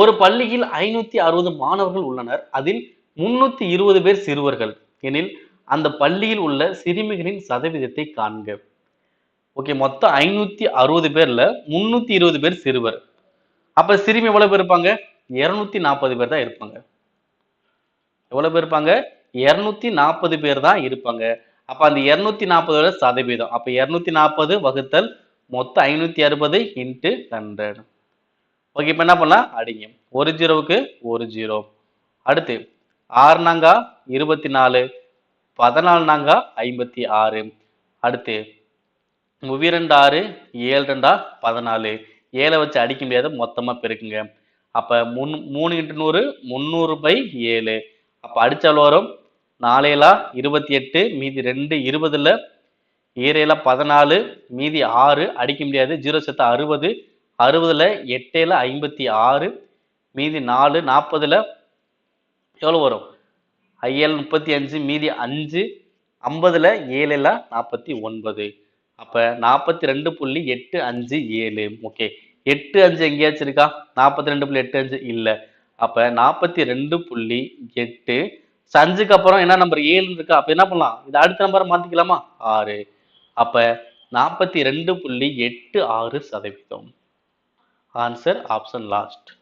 ஒரு பள்ளியில் ஐநூத்தி அறுபது மாணவர்கள் உள்ளனர். அதில் முன்னூத்தி இருபது பேர் சிறுவர்கள். எனில் அந்த பள்ளியில் உள்ள சிறுமிகளின் சதவீதத்தை காண்க. ஓகே மொத்தம் ஐநூத்தி அறுபது பேர்ல முன்னூத்தி இருபது பேர் சிறுவர். அப்ப சிறுமி எவ்வளவு பேர் இருப்பாங்க? இருநூத்தி நாற்பது பேர் தான் இருப்பாங்க. எவ்வளவு பேர் இருப்பாங்க? இருநூத்தி நாற்பது பேர் தான் இருப்பாங்க. அப்ப அந்த இருநூத்தி நாற்பதோட சதவீதம். அப்ப இருநூத்தி நாற்பது வகுத்தல் மொத்தம் ஐநூத்தி அறுபது இன்ட்டு ஹண்ட்ரட் ஓகே இப்போ என்ன பண்ணலாம்? அடிங்க. ஒரு ஜீரோவுக்கு ஒரு ஜீரோ. அடுத்து ஆறு நாங்கா இருபத்தி நாலு பதினாலு நாங்கா ஐம்பத்தி ஆறு. அடுத்து முவிரெண்டு ஆறு ஏழு ரெண்டா பதினாலு. ஏழை வச்சு அடிக்க முடியாத மொத்தமாக பெருக்குங்க. அப்போ முன் மூணு இன்ட்டு நூறு முந்நூறு பை ஏழு. அப்போ அடித்தால் வரும் நாலேலா இருபத்தி எட்டு மீதி ரெண்டு இருபதில் ஈரேல பதினாலு மீதி ஆறு அடிக்க முடியாது. ஜீரோ சத்து அறுபது அறுபதில் எட்டில் ஐம்பத்தி ஆறு மீதி நாலு நாற்பதில் எவ்வளோ வரும்? ஐஏழு முப்பத்தி அஞ்சு மீதி அஞ்சு ஐம்பதில் ஏழில் நாற்பத்தி ஒன்பது. அப்போ நாற்பத்தி ரெண்டு புள்ளி எட்டு அஞ்சு ஏழு. ஓகே எட்டு அஞ்சு எங்கேயாச்சும் இருக்கா? நாற்பத்தி ரெண்டு புள்ளி எட்டு அஞ்சு இல்லை. அப்போ நாற்பத்தி ரெண்டு புள்ளி எட்டு. அஞ்சுக்கு அப்புறம் என்ன நம்பர் ஏழு இருக்கா? அப்போ என்ன பண்ணலாம்? இது அடுத்த நம்பரை மாற்றிக்கலாமா ஆறு. அப்போ நாற்பத்தி ரெண்டு புள்ளி எட்டு ஆறு சதவீதம். answer option last.